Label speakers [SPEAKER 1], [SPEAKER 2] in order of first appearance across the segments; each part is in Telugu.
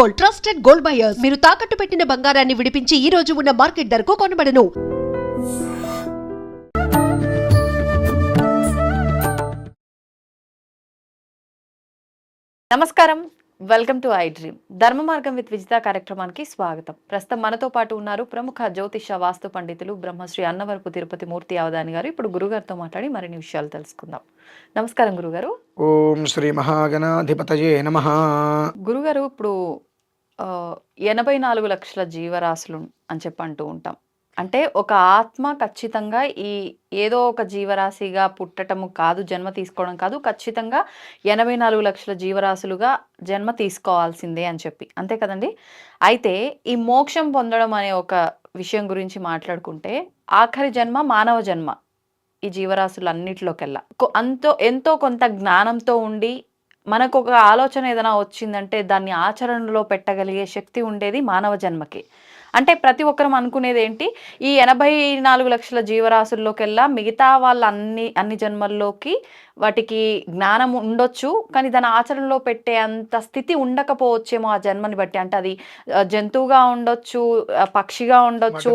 [SPEAKER 1] Gold trusted gold buyers. మీరు తాకట్టు పెట్టిన బంగారాన్ని విడిపించి ఈ రోజు ఉన్న మార్కెట్ ధరకు కొనబడను.
[SPEAKER 2] నమస్కారం. Welcome to I dream. ధర్మ మార్గం విత్ విజిత కార్యక్రమానికి స్వాగతం. ప్రస్తుతం మనతో పాటు ఉన్నారు ప్రముఖ జ్యోతిష వాస్తు పండితులు బ్రహ్మశ్రీ అన్నవరపు తిరుపతి మూర్తి అవధాని గారు. ఇప్పుడు గురుగారితో మాట్లాడి మరిన్ని విషయాలు తెలుసుకుందాం. నమస్కారం గురుగారు.
[SPEAKER 3] ఓం శ్రీ మహాగణాధిపతయే నమ.
[SPEAKER 2] గురుగారు ఇప్పుడు ఎనభై నాలుగు లక్షల జీవరాశులు అని చెప్పి అంటూ ఉంటాం. అంటే ఒక ఆత్మ ఖచ్చితంగా ఈ ఏదో ఒక జీవరాశిగా పుట్టటము కాదు జన్మ తీసుకోవడం కాదు ఖచ్చితంగా ఎనభై నాలుగు లక్షల జీవరాశులుగా జన్మ తీసుకోవాల్సిందే అని చెప్పి. అంతే కదండి? అయితే ఈ మోక్షం పొందడం అనే ఒక విషయం గురించి మాట్లాడుకుంటే ఆఖరి జన్మ మానవ జన్మ ఈ జీవరాశులన్నిటిలోకెల్లా. అంతో ఎంతో కొంత జ్ఞానంతో ఉండి మనకు ఒక ఆలోచన ఏదైనా వచ్చిందంటే దాన్ని ఆచరణలో పెట్టగలిగే శక్తి ఉండేది మానవ జన్మకి అంటే ప్రతి ఒక్కరం అనుకునేది ఏంటి ఈ ఎనభై నాలుగు లక్షల జీవరాశుల్లోకెల్లా మిగతా వాళ్ళ అన్ని అన్ని జన్మల్లోకి వాటికి జ్ఞానం ఉండొచ్చు కానీ దాని ఆచరణలో పెట్టే అంత స్థితి ఉండకపోవచ్చేమో ఆ జన్మని బట్టి అంటే అది జంతువుగా ఉండొచ్చు పక్షిగా ఉండొచ్చు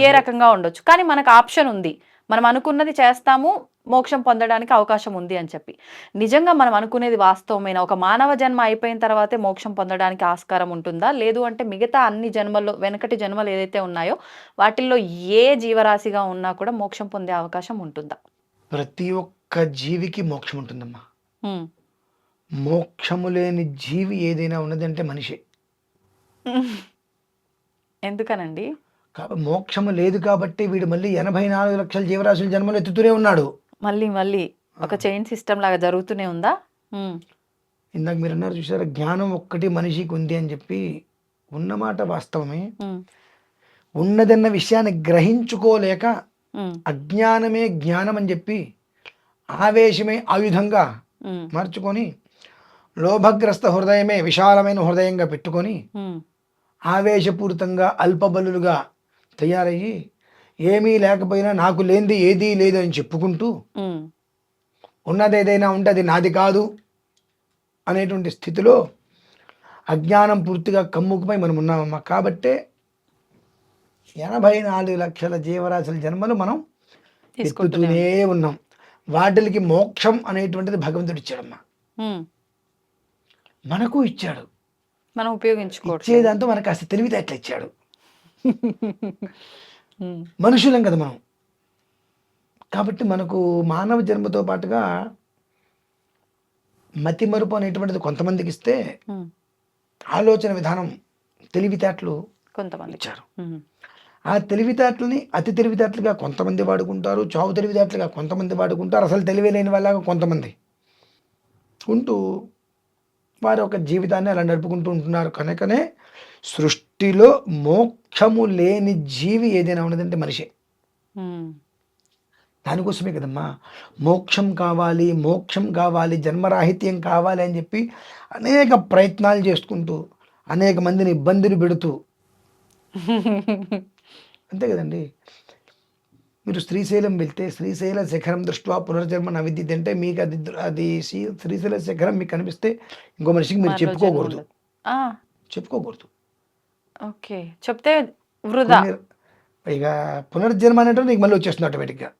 [SPEAKER 2] ఏ రకంగా ఉండొచ్చు కానీ మనకు ఆప్షన్ ఉంది మనం అనుకున్నది చేస్తాము మోక్షం పొందడానికి అవకాశం ఉంది అని చెప్పి. నిజంగా మనం అనుకునేది వాస్తవమైన? ఒక మానవ జన్మ అయిపోయిన తర్వాతే మోక్షం పొందడానికి ఆస్కారం ఉంటుందా? లేదు అంటే మిగతా అన్ని జన్మల్లో వెనకటి జన్మలు ఏదైతే ఉన్నాయో వాటిల్లో ఏ జీవరాశిగా ఉన్నా కూడా మోక్షం పొందే అవకాశం ఉంటుందా?
[SPEAKER 3] ప్రతి ఒక్క జీవికి మోక్షం ఉంటుందమ్మా. మోక్షము లేని జీవి ఏదైనా ఉన్నదంటే మనిషి.
[SPEAKER 2] ఎందుకనండి?
[SPEAKER 3] కాబ- మోక్షము లేదు కాబట్టి వీడు మళ్ళీ ఎనభై నాలుగు లక్షల జీవరాశుల జన్మలు ఎత్తుతూనే ఉన్నాడు
[SPEAKER 2] మళ్ళీ మళ్ళీ ఒక చైన్ సిస్టమ్ లాగా జరుగుతూనే ఉందా.
[SPEAKER 3] ఇందాక మీరు అన్నారు చూసారా జ్ఞానం ఒక్కటి మనిషికి ఉంది అని చెప్పి ఉన్నమాట వాస్తవమే. ఉన్నదన్న విషయాన్ని గ్రహించుకోలేక. అజ్ఞానమే జ్ఞానం అని చెప్పి ఆవేశమే ఆయుధంగా. మార్చుకొని లోభగ్రస్త హృదయమే విశాలమైన హృదయంగా పెట్టుకొని. ఆవేశపూరితంగా అల్పబలులుగా తయారయ్యి ఏమీ లేకపోయినా నాకు లేనిది ఏదీ లేదు అని చెప్పుకుంటూ. ఉన్నది ఏదైనా ఉంటే అది నాది కాదు అనేటువంటి స్థితిలో అజ్ఞానం పూర్తిగా కమ్ముకుపోయి మనం ఉన్నామమ్మా కాబట్టే ఎనభై నాలుగు లక్షల జీవరాశుల జన్మలు మనం ఎత్తుతూనే ఉన్నాం వాటికి మోక్షం అనేటువంటిది భగవంతుడు ఇచ్చాడమ్మా. మనకు ఇచ్చాడు
[SPEAKER 2] మనం ఉపయోగించుకోవచ్చు
[SPEAKER 3] ఇచ్చేదంతా మనకు కాస్త తెలివితేటలు ఇచ్చాడు. మనుషులం కదా మనం కాబట్టి మనకు మానవ జన్మతో పాటుగా మతి మరుపు అనేటువంటిది కొంతమందికి ఇస్తే. ఆలోచన విధానం తెలివితేటలు
[SPEAKER 2] కొంతమంది
[SPEAKER 3] ఇచ్చారు. ఆ తెలివితేటలని అతి తెలివితేటలుగా కొంతమంది వాడుకుంటారు చావు తెలివితేటలుగా కొంతమంది వాడుకుంటారు అసలు తెలివి లేని వాళ్ళగా కొంతమంది ఉంటూ వారి యొక్క జీవితాన్ని అలా నడుపుకుంటూ ఉంటున్నారు కనుకనే సృష్టిలో మోక్షము లేని జీవి ఏదైనా ఉన్నదంటే మనిషి. దానికోసమే కదమ్మా. మోక్షం కావాలి మోక్షం కావాలి జన్మరాహిత్యం కావాలి అని చెప్పి అనేక ప్రయత్నాలు చేసుకుంటూ అనేక మందిని ఇబ్బందులు పెడుతూ. అంతే కదండి. మీరు శ్రీశైలం వెళ్తే శ్రీశైల శిఖరం దృష్ట్యా పునర్జన్మ నవిద్యుత్ అంటే మీకు అది అది శ్రీ- శ్రీశైల శిఖరం మీకు కనిపిస్తే ఇంకో మనిషికి మీరు చెప్పుకోకూడదు. చెప్పుకోకూడదు.
[SPEAKER 2] ఓకే. చెప్తే వృధా.
[SPEAKER 3] ఇక పునర్జన్మ అనేటువంటి నీకు మళ్ళీ వచ్చేస్తుంది ఆటోమేటిక్గా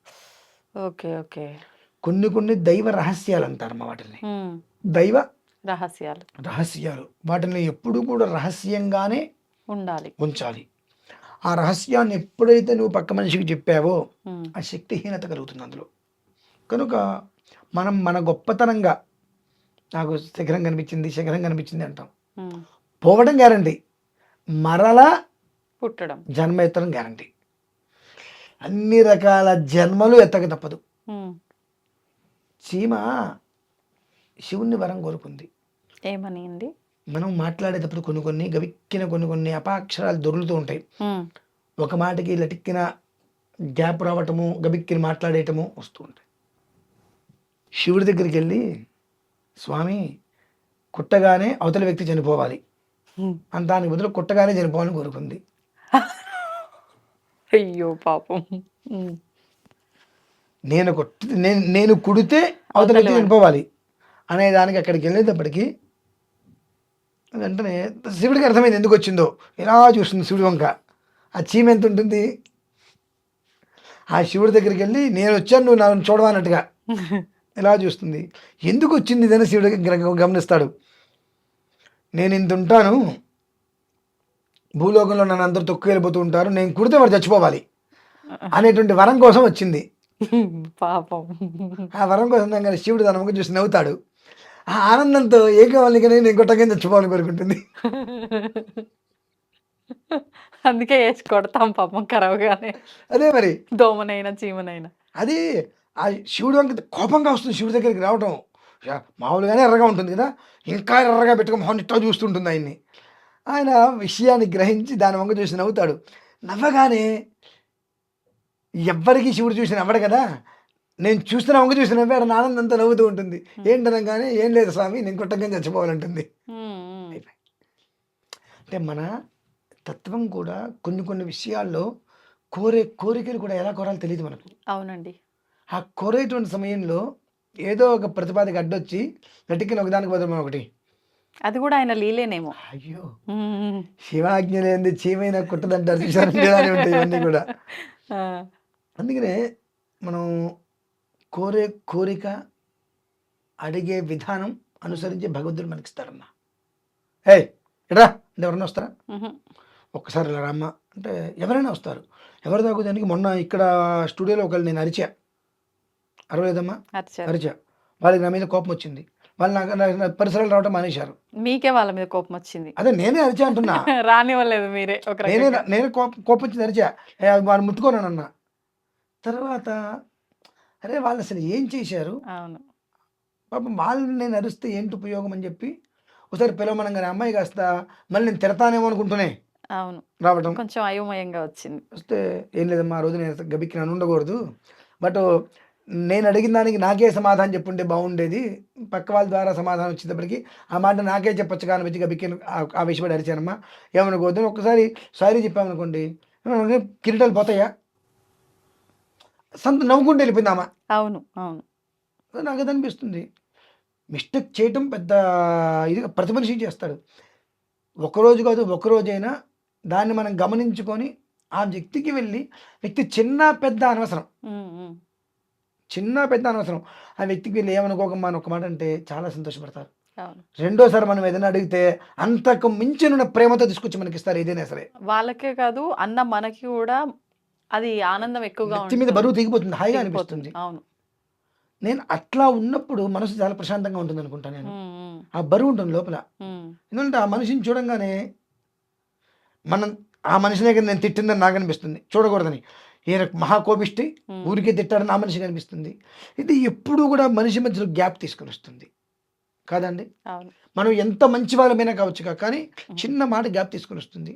[SPEAKER 2] ఓకే ఓకే.
[SPEAKER 3] కొన్ని కొన్ని దైవ రహస్యాలు అంటారమ్మా వాటిని.
[SPEAKER 2] ఉమ్.
[SPEAKER 3] దైవ
[SPEAKER 2] రహస్యాలు.
[SPEAKER 3] రహస్యాలు. వాటిని ఎప్పుడు కూడా రహస్యంగానే
[SPEAKER 2] ఉండాలి.
[SPEAKER 3] ఉంచాలి. ఆ రహస్యాన్ని ఎప్పుడైతే నువ్వు పక్క మనిషికి చెప్పావో. ఆ శక్తిహీనత కలుగుతుంది అందులో. కనుక మనం మన గొప్పతనంగా నాకు శిఖరం కనిపించింది శిఖరం కనిపించింది అంటాం. పోవడం గ్యారంటీ మరలా
[SPEAKER 2] పుట్టడం.
[SPEAKER 3] జన్మ ఎత్తడం గ్యారంటీ. అన్ని రకాల జన్మలు ఎత్తక తప్పదు. చీమ శివుణ్ణి వరం కోరుకుంది.
[SPEAKER 2] ఏమని అండి?
[SPEAKER 3] మనం మాట్లాడేటప్పుడు కొన్ని కొన్ని గవిక్కిన కొన్ని కొన్ని అపాక్షరాలు దొరుకుతూ ఉంటాయి. ఒక మాటకి లటిక్కిన గ్యాప్ రావటము గబిక్కిన మాట్లాడేయటము వస్తూ ఉంటాయి. శివుడి దగ్గరికి వెళ్ళి స్వామి కుట్టగానే అవతల వ్యక్తి చనిపోవాలి. అని దానికి బదులు కుట్టగానే చనిపోవాలని కోరుకుంది.
[SPEAKER 2] అయ్యో పాపం.
[SPEAKER 3] నేను కొట్టి నేను నేను కుడితే అవతల వ్యక్తి చనిపోవాలి అనే దానికి అక్కడికి వెళ్ళేటప్పటికి వెంటనే శివుడికి అర్థమైంది ఎందుకు వచ్చిందో. ఇలా చూస్తుంది శివుడి వంక? ఆ చీమ ఎంత ఉంటుంది? ఆ శివుడి దగ్గరికి వెళ్ళి నేను వచ్చాను నువ్వు నన్ను చూడవన్నట్టుగా ఇలా చూస్తుంది? ఎందుకు వచ్చింది ఇదని శివుడు గమనిస్తాడు. నేను ఇంత ఉంటాను. భూలోకంలో నన్ను అందరూ తొక్కు వెళ్ళిపోతూ ఉంటారు. నేను కుడితే వాడు చచ్చిపోవాలి అనేటువంటి వరం కోసం వచ్చింది.
[SPEAKER 2] పాపం.
[SPEAKER 3] ఆ వరం కోసం కానీ శివుడు తన ముఖం చూసి నవ్వుతాడు. ఆ ఆనందంతో ఏం కావాలి కానీ నేను కొట్టగా చచ్చిపోవాలని కోరుకుంటుంది.
[SPEAKER 2] అందుకే వేసి కొడతాం పాపం కరవగానే.
[SPEAKER 3] అదే మరి.
[SPEAKER 2] దోమనైనా చీమనైనా.
[SPEAKER 3] అది ఆ శివుడు కోపంగా వస్తుంది శివుడి దగ్గరికి రావటం. మామూలుగానే ఎర్రగా ఉంటుంది కదా? ఇంకా ఎర్రగా పెట్టుకుని మొహన్ ఇట్టా చూస్తుంటుంది ఆయన్ని. ఆయన విషయాన్ని గ్రహించి దాని వంక చూసి నవ్వుతాడు. నవ్వగానే ఎవ్వరికి శివుడు చూసి నవ్వడు కదా? నేను చూస్తున్న వంక చూసి నవ్వాడు నా ఆనందంతో నవ్వుతూ ఉంటుంది. ఏంటనగానే ఏం లేదు స్వామి నేను కొట్టగా చచ్చిపోవాలంటుంది. అంటే మన తత్వం కూడా కొన్ని కొన్ని విషయాల్లో కోరే కోరికలు కూడా ఎలా కోరాలో తెలియదు మనకు.
[SPEAKER 2] అవునండి.
[SPEAKER 3] ఆ కోరేటువంటి సమయంలో ఏదో ఒక ప్రతిపాదిక అడ్డొచ్చి గట్టికి ఒకదానికి బదులు ఒకటి.
[SPEAKER 2] అది కూడా ఆయన లీలేనేమో.
[SPEAKER 3] అయ్యో. శివాజ్ఞ లేనిది చీమైన కుట్టదంటారు ఉంటాయి ఇవన్నీ కూడా. అందుకనే మనం కోరే కోరిక అడిగే విధానం అనుసరించి భగవంతుడు మనకి ఇస్తారమ్మా ఏయ్ ఎట్రా? అంటే ఎవరైనా వస్తారా? ఒక్కసారి రమ్మ. అంటే ఎవరైనా వస్తారు. ఎవరి దాకా దానికి? మొన్న ఇక్కడ స్టూడియోలో ఒకళ్ళు నేను అరిచా. అరవలేదమ్మా. అరిచా. వాళ్ళకి నా మీద కోపం వచ్చింది. వాళ్ళు నాకు పరిసరాలు రావటం మానేశారు.
[SPEAKER 2] మీకే వాళ్ళ మీద కోపం వచ్చింది.
[SPEAKER 3] అదే నేనే అరిచా అంటున్నా.
[SPEAKER 2] రానివ్వలేదు మీరే ఒక
[SPEAKER 3] నేనే. నేనే కోపం కోపం వచ్చింది అరిచా వాళ్ళు ముట్టుకోను అన్న తర్వాత అరే వాళ్ళు అసలు ఏం చేశారు?
[SPEAKER 2] అవును.
[SPEAKER 3] పాపం వాళ్ళని నేను అరిస్తే ఏంటి ఉపయోగం అని చెప్పి ఒకసారి పిలవమనంగానే అమ్మాయి కాస్త మళ్ళీ నేను తిడతానేమో అనుకుంటూనే
[SPEAKER 2] అవును.
[SPEAKER 3] రావటం.
[SPEAKER 2] కొంచెం అయోమయంగా వచ్చింది.
[SPEAKER 3] వస్తే ఏం లేదమ్మా ఆ రోజు నేను గబిక్కి నన్ను ఉండకూడదు. బట్ నేను అడిగిన దానికి నాకే సమాధానం చెప్పుంటే బాగుండేది. పక్క వాళ్ళ ద్వారా సమాధానం వచ్చేటప్పటికి ఆ మాట నాకే చెప్పొచ్చు కానీ వచ్చి గబిక్కి ఆవేశపడి అరిచానమ్మా. ఏమనుకోవద్దు ఒక్కసారి సారీ చెప్పామనుకోండి. కిరీటాలు పోతాయా? సంత నవ్వుకుంటూ వెళ్ళిపోయింది ఆమె
[SPEAKER 2] అవును. అవును
[SPEAKER 3] నాకు అది అనిపిస్తుంది. మిస్టేక్ చేయటం పెద్ద ఇది ప్రతి మనిషి చేస్తాడు? ఒకరోజు కాదు ఒకరోజైనా దాన్ని మనం గమనించుకొని ఆ వ్యక్తికి వెళ్ళి వ్యక్తి చిన్న పెద్ద అనవసరం. చిన్న పెద్ద అనవసరం. ఆ వ్యక్తికి వెళ్ళి ఏమనుకోకమ్మా అని ఒక మాట అంటే చాలా సంతోషపడతారు. రెండోసారి మనం ఏదైనా అడిగితే అంతకు మించిన ప్రేమతో తీసుకొచ్చి మనకి ఇస్తారు ఏదైనా సరే.
[SPEAKER 2] వాళ్ళకే కాదు అన్న మనకి కూడా అది ఆనందం ఎక్కువగా
[SPEAKER 3] వ్యక్తి మీద. బరువు దిగిపోతుంది హాయిగా. అనిపిస్తుంది.
[SPEAKER 2] అవును.
[SPEAKER 3] నేను అట్లా ఉన్నప్పుడు మనసు చాలా ప్రశాంతంగా ఉంటుంది అనుకుంటా నేను. ఆ బరువు ఉంటుంది లోపల. ఎందుకంటే ఆ మనిషిని చూడంగానే మనం ఆ మనిషినే కదా నేను తిట్టిందని నాకు అనిపిస్తుంది. చూడకూడదని. ఈయన మహాకోపిష్టి. ఊరికే తిట్టాడని ఆ మనిషికి అనిపిస్తుంది ఇది ఎప్పుడు కూడా మనిషి మధ్యలో గ్యాప్ తీసుకొని వస్తుంది కాదండి మనం ఎంత మంచి వాళ్ళమైనా కావచ్చు కానీ చిన్న మాట గ్యాప్ తీసుకొని వస్తుంది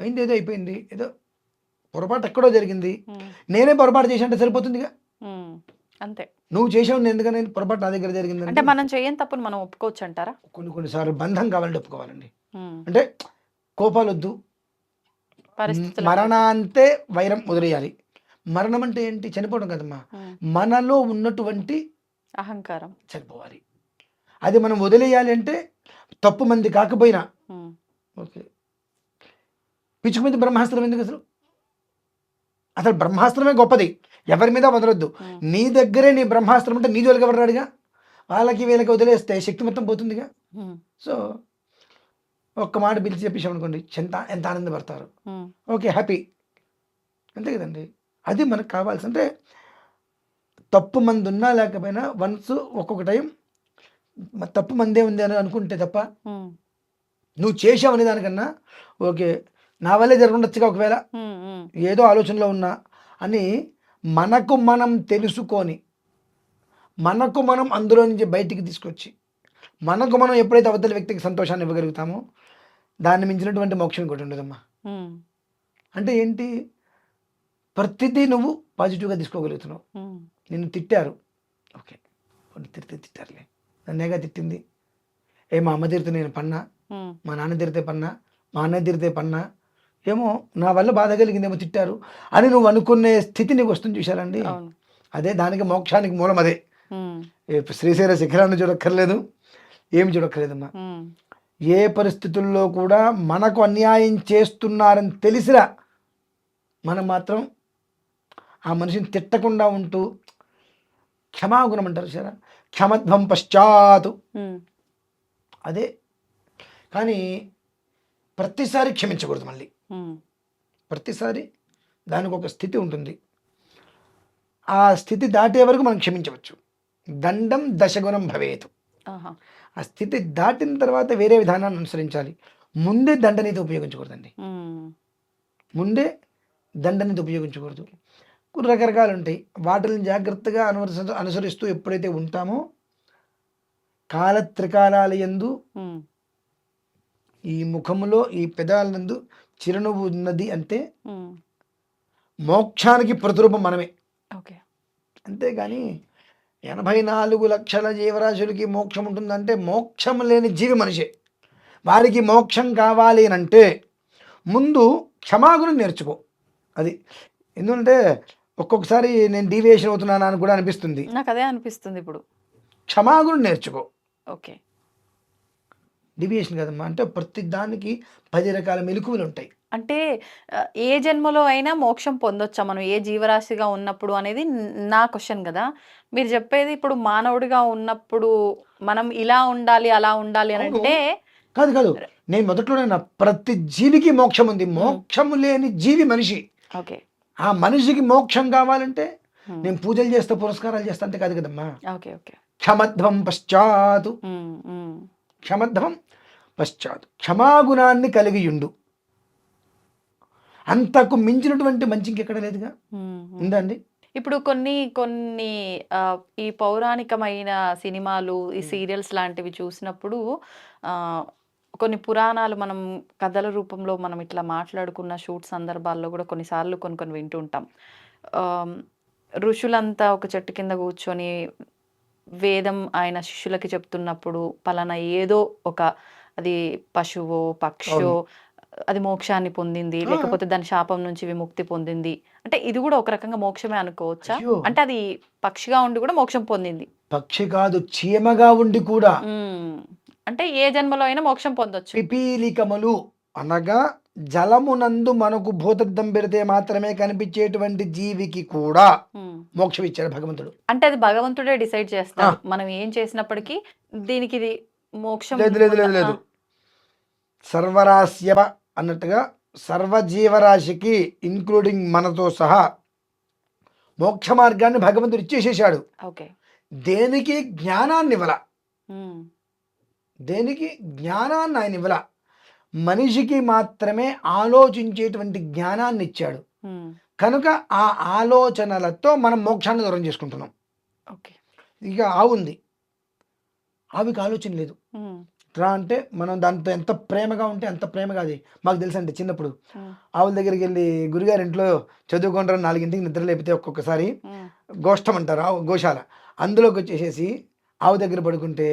[SPEAKER 3] అయింది ఏదో అయిపోయింది. ఏదో పొరపాటు ఎక్కడో జరిగింది. నేనే పొరపాటు చేసి అంటే సరిపోతుందిగా.
[SPEAKER 2] అంతే.
[SPEAKER 3] నువ్వు చేసావు నేను ఎందుకని? పొరపాటు నా దగ్గర జరిగింది
[SPEAKER 2] అంటే మనం చేయని తప్పును మనం ఒప్పుకోవచ్చు అంటారా
[SPEAKER 3] కొన్ని కొన్నిసార్లు బంధం కావాలంటే ఒప్పుకోవాలండి. అంటే కోపాలు వద్దు
[SPEAKER 2] పరిస్థితుల
[SPEAKER 3] మరణాంతే వైరం వదిలేయాలి. మరణం అంటే ఏంటి? చనిపోవడం కదమ్మా. మనలో ఉన్నటువంటి
[SPEAKER 2] అహంకారం.
[SPEAKER 3] చనిపోవాలి. అది మనం వదిలేయాలి అంటే తప్పు మంది కాకపోయినా. ఓకే. పిచ్చుకు మీద బ్రహ్మాస్త్రం ఎందుకు అసలు? అసలు బ్రహ్మాస్త్రమే గొప్పది. ఎవరి మీద వదలొద్దు. నీ దగ్గరే నీ బ్రహ్మాస్త్రం అంటే నీ జోలికి ఎవరు వాళ్ళకి వీళ్ళకి వదిలేస్తే శక్తి మొత్తం పోతుందిగా. సో ఒక్క మాట పిలిచి చెప్పేసాం అనుకోండి ఎంత ఎంత ఆనందపడతారు. ఓకే హ్యాపీ అంతే కదండి అది మనకు కావాల్సి అంటే తప్పు మంది ఉన్నా లేకపోయినా వన్స్ ఒక్కొక్క టైం తప్పు మందే ఉంది అని అనుకుంటే తప్ప. నువ్వు చేసావు అనే దానికన్నా ఓకే నా వల్లే జరుగుండొచ్చుగా ఒకవేళ. ఏదో ఆలోచనలో ఉన్నా అని మనకు మనం తెలుసుకొని మనకు మనం అందులో నుంచి బయటికి తీసుకొచ్చి మనకు మనం ఎప్పుడైతే అవతల వ్యక్తికి సంతోషాన్ని ఇవ్వగలుగుతామో దాన్ని మించినటువంటి మోక్షం ఇంకోటి ఉండదమ్మా. అంటే ఏంటి? ప్రతిదీ నువ్వు పాజిటివ్గా తీసుకోగలుగుతున్నావు. నిన్ను తిట్టారు. ఓకే. కొన్ని తిడితే తిట్టారులే. నన్నేగా తిట్టింది. ఏ మా అమ్మ తిరితే నేను పన్నా. మా నాన్న తిరితే పన్నా? మా అన్నయ్య తిరితే పన్నా? ఏమో నా వల్ల బాధ కలిగిందేమో తిట్టారు అని నువ్వు అనుకునే స్థితి నీకు వస్తుంది చూశారండి. అదే దానికి మోక్షానికి మూలం అదే. శ్రీశైల శిఖరాన్ని చూడక్కర్లేదు. ఏమి చూడక్కర్లేదమ్మా. ఏ పరిస్థితుల్లో కూడా మనకు అన్యాయం చేస్తున్నారని తెలిసినా మనం మాత్రం ఆ మనిషిని తిట్టకుండా ఉంటూ క్షమాగుణం అంటారు సరే. క్షమధ్వం పశ్చాత్తు.
[SPEAKER 2] ఉమ్,
[SPEAKER 3] అదే. కానీ ప్రతిసారి క్షమించకూడదు మళ్ళీ. ప్రతిసారి దానికి ఒక స్థితి ఉంటుంది. ఆ స్థితి దాటే వరకు మనం క్షమించవచ్చు. దండం దశగుణం భవేతు. ఆ స్థితి దాటిన తర్వాత వేరే విధానాన్ని అనుసరించాలి. ముందే దండనీతి ఉపయోగించకూడదండి. ముందే దండనీతి ఉపయోగించకూడదు. కొన్ని రకరకాలు ఉంటాయి వాటిని జాగ్రత్తగా అనుసరి అనుసరిస్తూ ఎప్పుడైతే ఉంటామో కాలత్రికాలాల యందు
[SPEAKER 2] ఉమ్,
[SPEAKER 3] ఈ ముఖములో ఈ పెదాలందు చిరునవ్వు ఉన్నది అంటే మోక్షానికి ప్రతిరూపం మనమే.
[SPEAKER 2] ఓకే.
[SPEAKER 3] అంతేగాని ఎనభై నాలుగు లక్షల జీవరాశులకి మోక్షం ఉంటుందంటే మోక్షం లేని జీవి మనిషే. వారికి మోక్షం కావాలి అని అంటే ముందు క్షమాగుణం నేర్చుకో. అది ఎందుకంటే ఒక్కొక్కసారి నేను డీవియేషన్ అవుతున్నాను అని కూడా అనిపిస్తుంది.
[SPEAKER 2] నాకు అదే అనిపిస్తుంది ఇప్పుడు.
[SPEAKER 3] క్షమాగుణం నేర్చుకో.
[SPEAKER 2] ఓకే.
[SPEAKER 3] డీవియేషన్ కదమ్మా అంటే ప్రతి దానికి పది రకాల మెలకువలు ఉంటాయి.
[SPEAKER 2] అంటే ఏ జన్మలో అయినా మోక్షం పొందొచ్చా మనం? ఏ జీవరాశిగా ఉన్నప్పుడు అనేది న- క్వశ్చన్ కదా. మీరు చెప్పేది ఇప్పుడు మానవుడిగా ఉన్నప్పుడు మనం ఇలా ఉండాలి అలా ఉండాలి అని. అంటే
[SPEAKER 3] కాదు కాదు. నేను మొదట్లోనే నా ప్రతి జీవికి మోక్షం ఉంది. మోక్షము లేని జీవి మనిషి.
[SPEAKER 2] ఓకే.
[SPEAKER 3] ఆ మనిషికి మోక్షం కావాలంటే నేను పూజలు చేస్తా పురస్కారాలు చేస్తా అంతే కాదు కదమ్మా.
[SPEAKER 2] Okay okay.
[SPEAKER 3] క్షమధ్వం
[SPEAKER 2] ఉమ్,
[SPEAKER 3] క్షమధ్వం పశ్చాత్తు. క్షమాగుణాన్ని కలిగియుండు అంతకు మించినటువంటి మంచి ఇంకెక్కడ లేదుగా?
[SPEAKER 2] ఉమ్, ఉమ్.
[SPEAKER 3] ఉందా అండి?
[SPEAKER 2] ఇప్పుడు కొన్ని కొన్ని ఈ పౌరాణికమైన సినిమాలు ఈ సీరియల్స్ లాంటివి చూసినప్పుడు కొన్ని పురాణాలు మనం కథల రూపంలో మనం ఇట్లా మాట్లాడుకున్న షూట్ సందర్భాల్లో కూడా కొన్నిసార్లు కొన్ని కొన్ని వింటూ ఉంటాం. ఆమ్, ఋషులంతా ఒక చెట్టు కింద కూర్చొని వేదం ఆయన శిష్యులకి చెప్తున్నప్పుడు పలానా ఏదో ఒక అది పశువో పక్షో అది మోక్షాన్ని పొందింది. లేకపోతే దాని శాపం నుంచి విముక్తి పొందింది. అంటే ఇది కూడా ఒక రకంగా మోక్షమే అనుకోవచ్చా. అంటే అది పక్షిగా ఉండి కూడా మోక్షం పొందింది.
[SPEAKER 3] పక్షి కాదు చీమగా ఉండి కూడా.
[SPEAKER 2] అంటే ఏ జన్మలో అయినా మోక్షం పొందొచ్చు.
[SPEAKER 3] పిపీలికములు అనగా జలమునందు మనకు భూతద్దం పెడితే మాత్రమే కనిపించేటువంటి జీవికి కూడా. మోక్షం ఇచ్చాడు భగవంతుడు.
[SPEAKER 2] అంటే అది భగవంతుడే డిసైడ్ చేస్తాడు. మనం ఏం చేసినప్పటికీ దీనికి ఇది మోక్షం
[SPEAKER 3] లేదు లేదు లేదు అన్నట్టుగా సర్వజీవరాశికి ఇంక్లూడింగ్ మనతో సహా మోక్ష మార్గాన్ని భగవంతుడు ఇచ్చేసేసాడు
[SPEAKER 2] ఓకే.
[SPEAKER 3] దేనికి జ్ఞానాన్ని ఇవ్వల. దేనికి జ్ఞానాన్ని ఆయన ఇవ్వల? మనిషికి మాత్రమే ఆలోచించేటువంటి జ్ఞానాన్ని ఇచ్చాడు. కనుక ఆ ఆలోచనలతో మనం మోక్షాన్ని దూరం చేసుకుంటున్నాం.
[SPEAKER 2] ఓకే.
[SPEAKER 3] ఇక ఆవు ఉంది ఆవికి ఆలోచన లేదు. రా అంటే మనం దాంతో ఎంత ప్రేమగా ఉంటే అంత ప్రేమగా అది మాకు తెలుసు అండి చిన్నప్పుడు. ఆవుల దగ్గరికి వెళ్ళి గురుగారి ఇంట్లో చదువుకుంటారు నాలుగింటికి నిద్ర లేపితే ఒక్కొక్కసారి. గోష్టం అంటారు ఆవు గోశాల అందులోకి వచ్చేసేసి ఆవు దగ్గర పడుకుంటే.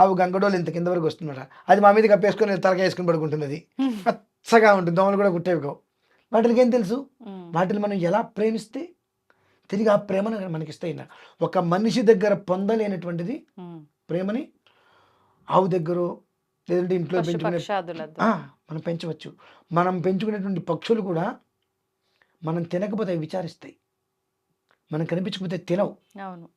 [SPEAKER 3] ఆవు గంగడోలు ఇంత కింద వరకు వస్తుందట అది మా మీద కప్పేసుకొని తలకాయ వేసుకొని పడుకుంటుంది అది. పచ్చగా ఉంటుంది దోమలు కూడా కుట్టేవి కావు వాటికి ఏం తెలుసు. వాటిని మనం ఎలా ప్రేమిస్తే తిరిగి ఆ ప్రేమను మనకి ఇస్తాయి ఒక మనిషి దగ్గర పొందలేనటువంటిది. ప్రేమని ఆవు దగ్గర లేదంటే ఇంట్లో పెంచుకునే మనం పెంచవచ్చు. మనం పెంచుకునేటువంటి పక్షులు కూడా మనం తినకపోతే అవి విచారిస్తాయి. మనం కనిపించకపోతే తినవు.
[SPEAKER 2] అవును.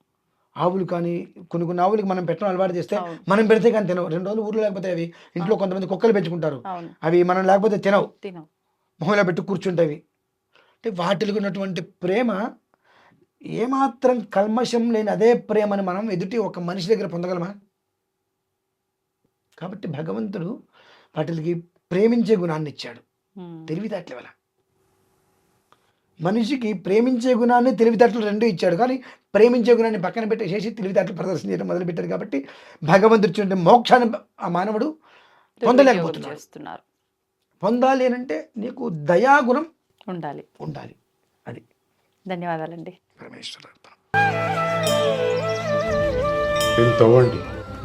[SPEAKER 3] ఆవులు కానీ కొన్ని కొన్ని ఆవులకి మనం పెట్టడం అలవాటు చేస్తే. మనం పెడితే కానీ తినవు. రెండు రోజులు ఊర్లో లేకపోతే అవి ఇంట్లో కొంతమంది కుక్కలు పెంచుకుంటారు. అవి మనం లేకపోతే తినవు.
[SPEAKER 2] తినం
[SPEAKER 3] మొహంలో పెట్టి కూర్చుంటవి అంటే వాటికి ఉన్నటువంటి ప్రేమ ఏమాత్రం కల్మషం లేని అదే ప్రేమని మనం ఎదుటి ఒక మనిషి దగ్గర పొందగలమా? కాబట్టి భగవంతుడు వాటికి ప్రేమించే గుణాన్ని ఇచ్చాడు. తెలివితేటల వల్ల మనిషికి ప్రేమించే గుణాన్ని తెలివితేటలు రెండు ఇచ్చాడు. కానీ ప్రేమించే గుణాన్ని పక్కన పెట్టేసేసి తెలివితేటలు ప్రదర్శన చేయడం మొదలుపెట్టారు కాబట్టి భగవంతుడి ఇచ్చినటువంటి మోక్షాన్ని ఆ మానవుడు పొందలేకపోతున్నాడు. పొందాలి అని అంటే నీకు దయాగుణం
[SPEAKER 2] ఉండాలి.
[SPEAKER 3] ఉండాలి. అది.
[SPEAKER 2] ధన్యవాదాలండి.
[SPEAKER 3] పరమేశ్వర
[SPEAKER 4] తవ్వండి?